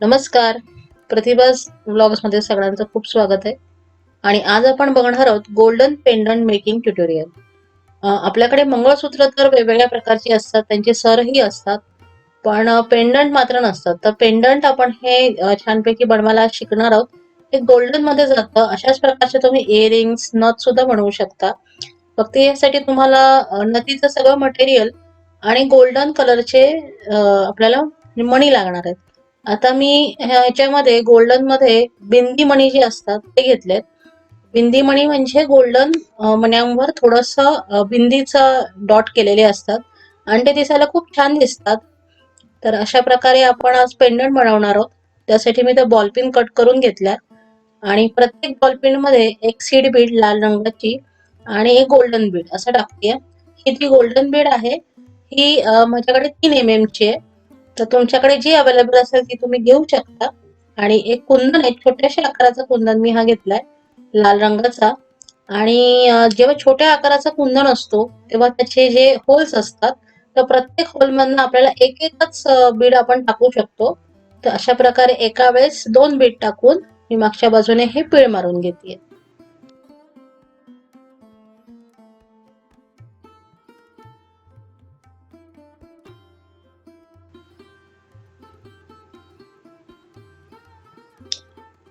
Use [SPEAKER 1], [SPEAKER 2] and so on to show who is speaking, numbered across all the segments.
[SPEAKER 1] नमस्कार. प्रतिभासमध्ये सगळ्यांचं खूप स्वागत आहे. आणि आज आपण बघणार आहोत गोल्डन पेंडंट मेकिंग ट्युटोरियल आपल्याकडे मंगळसूत्र तर वेगवेगळ्या प्रकारची असतात त्यांचे सरही असतात पण पेंडंट मात्र नसतात. तर पेंडंट आपण हे छानपैकी बनवायला शिकणार आहोत. हे गोल्डनमध्ये जातं. अशाच प्रकारचे तुम्ही इयरिंग्स नथ सुद्धा बनवू शकता. फक्त यासाठी तुम्हाला नथीचं सगळं मटेरियल आणि गोल्डन कलरचे आपल्याला मणी लागणार आहेत. आता मी ह्याच्यामध्ये गोल्डनमध्ये बिंदी मणी जे असतात ते घेतलेत. बिंदी मणी म्हणजे गोल्डन मण्यांवर थोडस बिंदीचं डॉट केलेले असतात आणि ते दिसायला खूप छान दिसतात. तर अशा प्रकारे आपण आज पेंडंट बनवणार आहोत. त्यासाठी मी त्या बॉलपिन कट करून घेतल्या आणि प्रत्येक बॉलपिनमध्ये एक सीड बीड लाल रंगाची आणि एक गोल्डन बीड असं टाकते ही जी गोल्डन बीड आहे ही माझ्याकडे तीन एम एम ची आहे. तर तुमच्याकडे जी अवेलेबल असेल ती तुम्ही घेऊ शकता. आणि एक कुंदन आहे छोट्याशा आकाराचा कुंदन मी हा घेतलाय लाल रंगाचा. आणि जेव्हा छोट्या आकाराचा कुंदन असतो तेव्हा त्याचे जे होल्स असतात तर प्रत्येक होलमधनं आपल्याला एक एकच बीड आपण टाकू शकतो. तर अशा प्रकारे एका वेळेस दोन बीड टाकून मी मागच्या बाजूने हे पीळ मारून घेते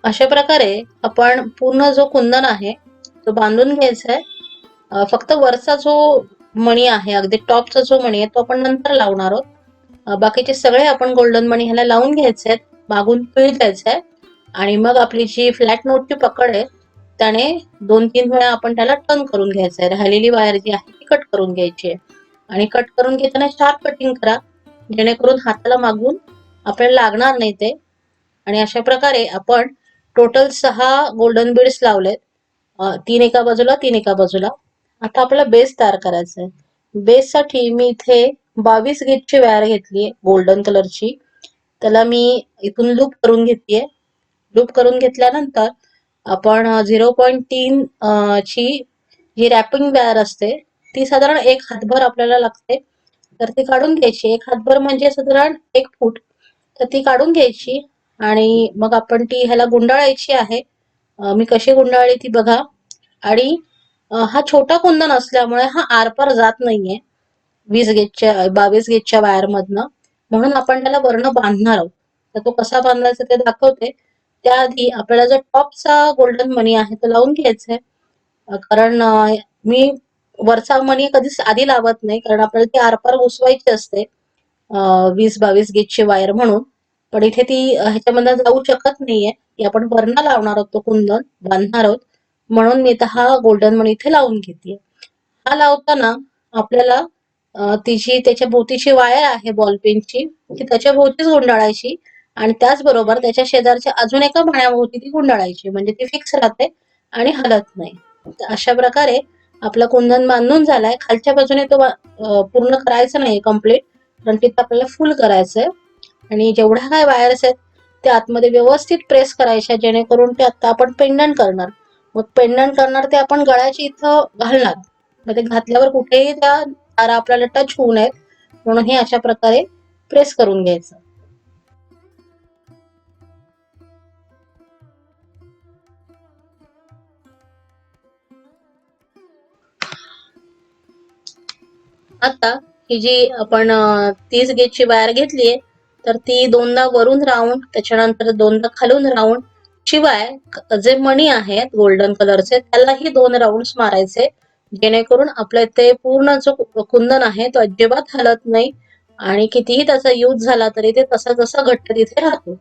[SPEAKER 1] अशा प्रकारे आपण पूर्ण जो कुंदन आहे तो बांधून घ्यायचा आहे फक्त वरचा जो मणी आहे अगदी टॉपचा जो मणी आहे तो आपण नंतर लावणार आहोत. बाकीचे सगळे आपण गोल्डन मणी ह्याला लावून घ्यायचे आहेत मागून पिळ द्यायचं आहे आणि मग आपली जी फ्लॅट नोटची पकड आहे त्याने दोन तीन वेळा आपण त्याला टर्न करून घ्यायचं आहे राहिलेली वायर जी आहे ती कट करून घ्यायची आहे. आणि कट करून घेताना शार्प कटिंग करा जेणेकरून हाताला मागून आपल्याला लागणार नाही ते. आणि अशा प्रकारे आपण टोटल सहा गोल्डन बीड्स लावलेत. तीन एका बाजूला तीन एका बाजूला. आता आपला बेस तयार करायचा आहे बेस साठी मी इथे बावीस गेटची वायर घेतली गोल्डन कलरची त्याला मी इथून लूप करून घेतलीये. लूप करून घेतल्यानंतर आपण झिरो पॉईंट तीन ची जी रॅपिंग वायर असते ती साधारण एक हातभर आपल्याला लागते. तर ती काढून घ्यायची. एक हातभर म्हणजे साधारण एक फूट. तर ती काढून घ्यायची. आणि मग आपण ती ह्याला गुंडाळायची आहे. मी कशी गुंडाळली ती बघा. आणि हा छोटा कुंदन असल्यामुळे हा आरपार जात नाहीये. वीस गेजच्या बावीस गेजच्या वायर मधनं म्हणून आपण त्याला वर्ण बांधणार आहोत. तर तो कसा बांधायचा ते दाखवते. त्याआधी आपल्याला जो टॉपचा गोल्डन मनी आहे तो लावून घ्यायचा आहे कारण मी वरचा मनी कधीच आधी लावत नाही. कारण आपल्याला ती आरपार घुसवायची असते. वीस बावीस गेजची वायर म्हणून. पण इथे ती ह्याच्यामध्ये जाऊ शकत नाहीये. ती आपण वर्ण लावणार आहोत तो कुंदन बांधणार आहोत. म्हणून मी इथं हा गोल्डन मणी इथे लावून घेते हा लावताना आपल्याला तिची त्याच्या भोवतीची वायर आहे बॉलपेनची ती त्याच्या भोवतीच गुंडाळायची आणि त्याचबरोबर त्याच्या शेजारच्या अजून एका मण्याभोवती ती गुंडाळायची. म्हणजे ती फिक्स राहते आणि हलत नाही. अशा प्रकारे आपला कुंदन बांधून झालाय. खालच्या बाजूने तो पूर्ण करायचं नाही कंप्लीट कारण तिथं आपल्याला फुल करायचंय. आणि जेवढ्या काय वायर्स आहेत त्या आतमध्ये व्यवस्थित प्रेस करायच्या जेणेकरून ते आता आपण पेंडंट करणार. मग पेंडंट करणार ते आपण गळ्याची इथं घालणार. मग ते घातल्यावर कुठेही त्या तारा आपल्याला टच होऊ नयेत म्हणून हे अशा प्रकारे प्रेस करून घ्यायचं. आता ही जी आपण तीस गेजची वायर घेतलीये तर ती दोनदा वरून राऊंड त्याच्यानंतर दोनदा खालून राऊंड शिवाय जे मणी आहेत गोल्डन कलरचे त्यालाही दोन राऊंड मारायचे जेणेकरून आपल्या ते पूर्ण जो कुंदन आहे तो अजिबात हलत नाही आणि कितीही त्याचा यूज झाला तरी ते तसा जसा घट्ट तिथे राहतो.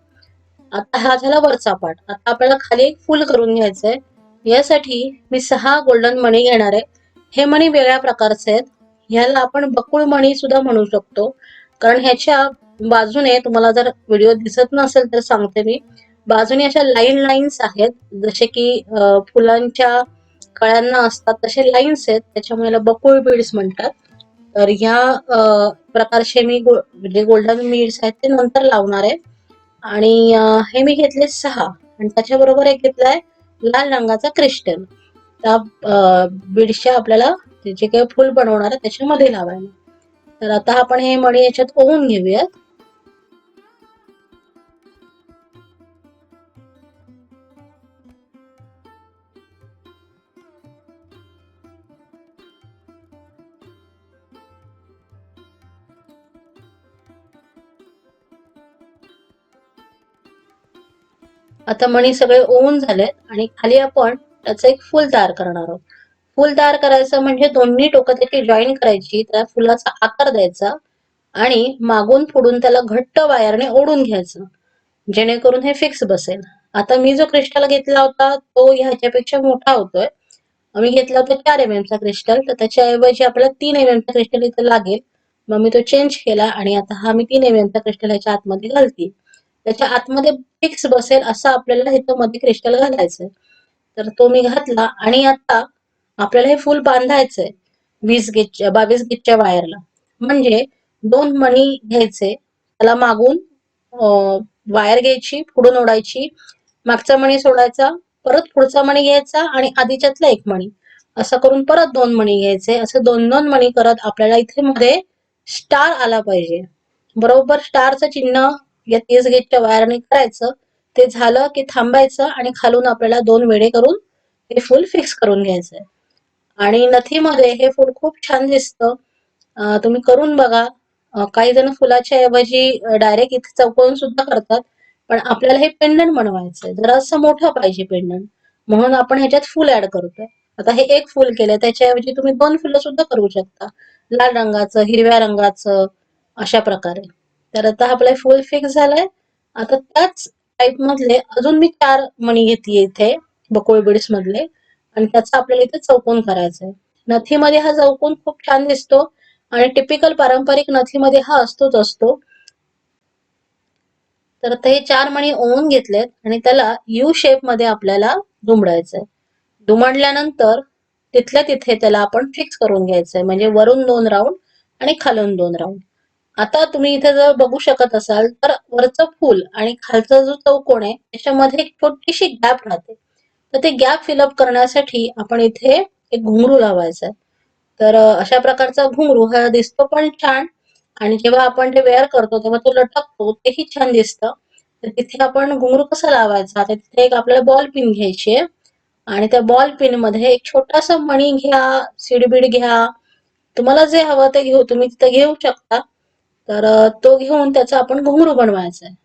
[SPEAKER 1] आता हा झाला वरचा पाठ आता आपल्याला खाली एक फुल करून घ्यायचंय. यासाठी मी सहा गोल्डन मणी घेणार आहे. हे मणी वेगळ्या प्रकारचे आहेत. ह्याला आपण बकुळ मणी सुद्धा म्हणू शकतो. कारण ह्याच्या बाजूने तुम्हाला जर व्हिडिओ दिसत नसेल तर सांगते मी. बाजूने अशा लाईन लाईन्स आहेत. जसे की फुलांच्या कळ्यांना असतात तसे लाईन्स आहेत. त्याच्यामुळे बकुळ बीड्स म्हणतात. तर ह्या प्रकारचे मी जे म्हणजे गोल्डन बीड्स आहेत ते नंतर लावणार आहे. आणि हे मी घेतले सहा. आणि त्याच्याबरोबर एक घेतलाय लाल रंगाचा क्रिस्टल त्या बीड्सच्या आपल्याला जे काही फुल बनवणार आहे त्याच्यामध्ये लावायला. तर आता आपण हे मणी याच्यात ओवून घेऊयात. आता मणी सगळे ओवून झालेत आणि खाली आपण त्याचं एक फूल तयार करणार आहोत. फूल तयार करायचं म्हणजे दोन्ही टोकं त्याची जॉईन करायची त्या फुलाचा आकार द्यायचा आणि मागून फोडून त्याला घट्ट वायरने ओढून घ्यायचं जेणेकरून हे फिक्स बसेल. आता मी जो क्रिस्टल घेतला होता तो ह्याच्यापेक्षा मोठा होतोय. मी घेतला होता चार एम चा क्रिस्टल तर त्याच्याऐवजी आपल्याला तीन एम एमचा क्रिस्टल इथे लागेल. मग मी तो चेंज केला आणि आता हा मी तीन एम एमचा क्रिस्टल ह्याच्या आतमध्ये घालते. त्याच्या आतमध्ये फिक्स बसेल असं आपल्याला ह्याच्यामध्ये क्रिस्टल घालायचंय. तर तो मी घातला आणि आता आपल्याला हे फुल बांधायचंय वीस गेजच्या बावीस गेजच्या वायरला म्हणजे दोन मणी घ्यायचे त्याला मागून वायर घ्यायची पुढून ओढायची मागचा मणी सोडायचा परत पुढचा मणी घ्यायचा आणि आधीच्यातला एक मणी. असं करून परत दोन मणी घ्यायचे असं दोन दोन मणी करत आपल्याला इथे मध्ये स्टार आला पाहिजे. बरोबर स्टारचं चिन्ह या तीस गेटच्या वायरने करायचं. ते झालं की थांबायचं आणि खालून आपल्याला दोन वेळे करून हे फुल फिक्स करून घ्यायचंय. आणि नथीमध्ये हे फुल खूप छान दिसतं. तुम्ही करून बघा. काही जण फुलाच्या ऐवजी डायरेक्ट इथे चौकवून सुद्धा करतात. पण आपल्याला हे पेंडंट बनवायचंय. जरा असं मोठं पाहिजे पेंडंट म्हणून आपण ह्याच्यात फुल ऍड करतोय. आता हे एक फुल केलंय. त्याच्याऐवजी तुम्ही दोन फुलं सुद्धा करू शकता. लाल रंगाचं हिरव्या रंगाचं अशा प्रकारे. तर आता आपलं फुल फिक्स झालाय. आता त्याच टाईप मधले अजून मी चार मणी घेतली इथे बकोळ बीड्स मधले. आणि त्याचा आपल्याला इथे चौकोन करायचा आहे नथीमध्ये हा चौकोन खूप छान दिसतो. आणि टिपिकल पारंपरिक नथीमध्ये हा असतोच असतो. तर आता हे चार मणी ओवून घेतलेत आणि त्याला यू शेपमध्ये आपल्याला दुमडायचंय. दुमडल्यानंतर तिथल्या तिथे त्याला आपण फिक्स करून घ्यायचंय. म्हणजे वरून दोन राऊंड आणि खालून दोन राऊंड आता तुम्ही इथे जर बघू शकत असाल तर वरचं फूल आणि खालचा जो चौकोन आहे त्याच्यामध्ये एक छोटीशी गॅप राहते. तर ते गॅप फिलअप करण्यासाठी आपण इथे एक घुंगरू लावायचा आहे. तर अशा प्रकारचा घुंगरू हा दिसतो पण छान. आणि जेव्हा आपण ते वेअर करतो तेव्हा तो लटकतो तेही छान दिसतं. तर तिथे आपण घुंगरू कसा लावायचा? तर तिथे एक आपल्याला बॉल पिन घ्यायची आहे. आणि त्या बॉल पिनमध्ये एक छोटासा मणी घ्या सीडबीड घ्या. तुम्हाला जे हवं ते घेऊ तुम्ही तिथे घेऊ शकता. तर तो घेऊन त्याचा आपण घुंगरू बनवायचा आहे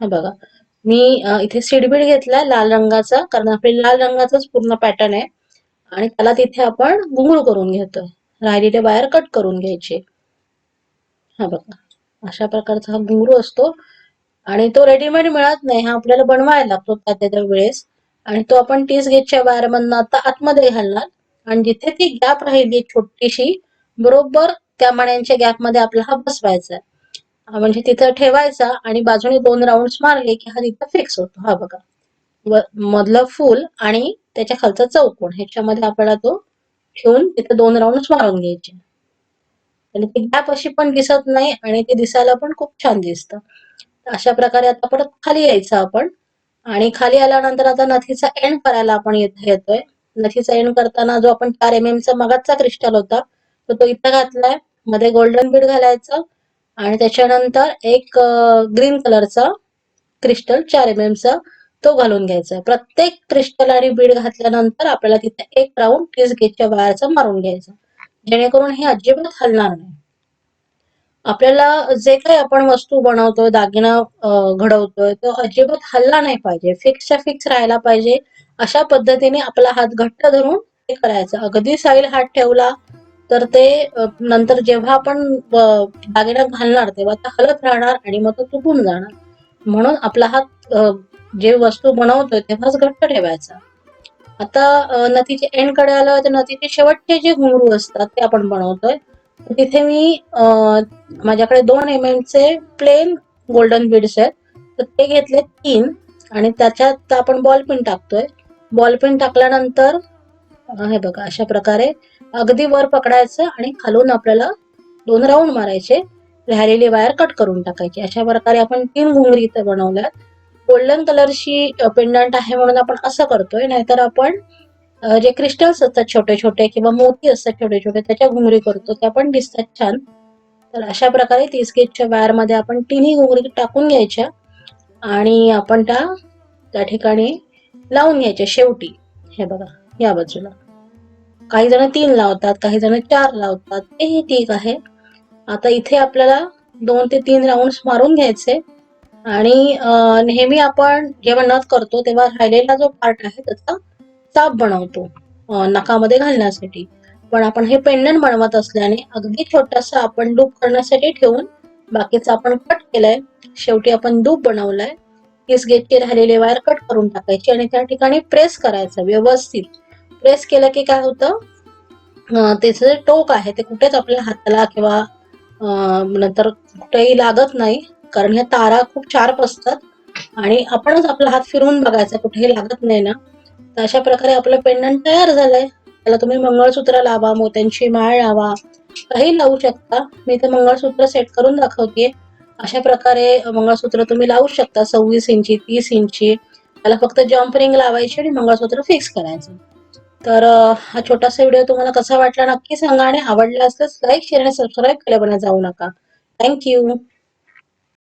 [SPEAKER 1] हा बघा. मी इथे सिडबीड घेतलाय लाल रंगाचा कारण आपली लाल रंगाचाच पूर्ण पॅटर्न आहे. आणि त्याला तिथे आपण घुंगरू करून घेतोय. राहिलेले वायर कट करून घ्यायचे. हा बघा. अशा प्रकारचा हा घुंगरू असतो. आणि तो रेडीमेड मिळत नाही. हा आपल्याला बनवायला लागतो त्या त्या वेळेस. आणि तो आपण तीस गेजच्या बाहेर मधनं आता आतमध्ये घालणार. आणि जिथे ती गॅप राहिली छोटीशी बरोबर त्या मण्यांच्या गॅपमध्ये आपला हा बसवायचा आहे. म्हणजे तिथं ठेवायचा आणि बाजूने दोन राऊंड मारले की हा तिथं फिक्स होतो. हा बघा. व- मधलं फूल आणि त्याच्या खालचा चौकोन. ह्याच्यामध्ये आपल्याला तो ठेवून तिथे दोन राऊंड मारून घ्यायचे. आणि ती गॅप अशी पण दिसत नाही आणि ते दिसायला पण खूप छान दिसतं. अशा प्रकारे आता परत खाली यायचं आपण. आणि खाली आल्यानंतर आता नथीचा एंड करायला आपण येतोय. नथीचा एंड करताना जो आपण चार एम एमचा मगाचा क्रिस्टल होता तो तो इथं घातलाय. मध्ये गोल्डन बीड घालायचं आणि त्याच्यानंतर एक ग्रीन कलरचा क्रिस्टल चार एम चा तो घालून घ्यायचा प्रत्येक क्रिस्टल आणि बीड घातल्यानंतर आपल्याला तिथे एक राऊंड तीस गेजच्या वायरचा मारून घ्यायचा. जेणेकरून हे अजिबात हलणार नाही. आपल्याला जे काही आपण वस्तू बनवतोय दागिना घडवतोय तो अजिबात हल्ला नाही पाहिजे. फिक्सच्या फिक्स राहायला पाहिजे. अशा पद्धतीने आपला हात घट्ट धरून हे करायचं. अगदी साईल हात ठेवला तर ते नंतर जेव्हा आपण अ, दागिना घालणार तेव्हा ते हलत राहणार आणि मग तो तुटून जाणार. म्हणून आपला हात जे वस्तू बनवतोय तेव्हाच घट्ट ठेवायचा. आता अ, नथीचे एंडकडे आलं तर नथीचे शेवटचे जे घुंगरू असतात ते आपण बनवतोय. तिथे मी माझ्याकडे दोन एम एम चे प्लेन गोल्डन बीड्स आहेत. तर ते घेतले तीन आणि त्याच्यात आपण बॉल पिन टाकतोय. बॉल पिन टाकल्यानंतर हे बघा अशा प्रकारे अगदी वर पकडायचं आणि खालून आपल्याला दोन राऊंड मारायचे. राहिलेली वायर कट करून टाकायची. अशा प्रकारे आपण तीन घुंगरी इथे बनवल्यात. गोल्डन कलरची पेंडंट आहे म्हणून आपण असं करतोय. नाहीतर आपण जे क्रिस्टल्स असतात छोटे छोटे किंवा मोती असतात छोटे छोटे त्याच्या घुंगरी करतो. त्या पण दिसतात छान. तर अशा प्रकारे तीस गेजच्या वायरमध्ये आपण तिन्ही घुंगरी टाकून घ्यायच्या आणि आपण त्या त्या ठिकाणी लावून घ्यायच्या शेवटी. हे बघा या बाजूला. काही जण तीन लावतात काही जण चार लावतात. तेही ठीक आहे. आता इथे आपल्याला दोन ते तीन राऊंड मारून घ्यायचे. आणि नेहमी आपण जेव्हा नथ करतो तेव्हा राहिलेला जो पार्ट आहे त्याचा चाप बनवतो नकामध्ये घालण्यासाठी. पण आपण हे पेंडंट बनवत असल्याने अगदी छोटासा आपण लूप करण्यासाठी ठेवून बाकीचं आपण कट केलाय. शेवटी आपण लूप बनवलाय. तीस गेटचे राहिलेले वायर कट करून टाकायची आणि त्या ठिकाणी प्रेस करायचं व्यवस्थित. प्रेस केलं की काय होतं? त्याचं जे टोक आहे ते कुठेच आपल्या हाताला किंवा नंतर कुठेही लागत नाही. कारण ह्या तारा खूप शार्प असतात. आणि आपणच आपला हात फिरवून बघायचा कुठेही लागत नाही ना. तर अशा प्रकारे आपलं पेंडंट तयार झालंय. त्याला तुम्ही मंगळसूत्र लावा मोत्यांची माळ लावा. काही लावू शकता. मी ते मंगळसूत्र सेट करून दाखवते अशा प्रकारे मंगळसूत्र तुम्ही लावू शकता. सव्वीस इंची तीस इंची. त्याला फक्त जम्प रिंग लावायची आणि मंगळसूत्र फिक्स करायचं. तर हा छोटासा व्हिडिओ तुम्हाला कसा वाटला नक्की सांगा आणि आवडला असल्यास लाईक शेअर आणि सबस्क्राईब केल्याबद्दल जाऊ नका. थँक्यू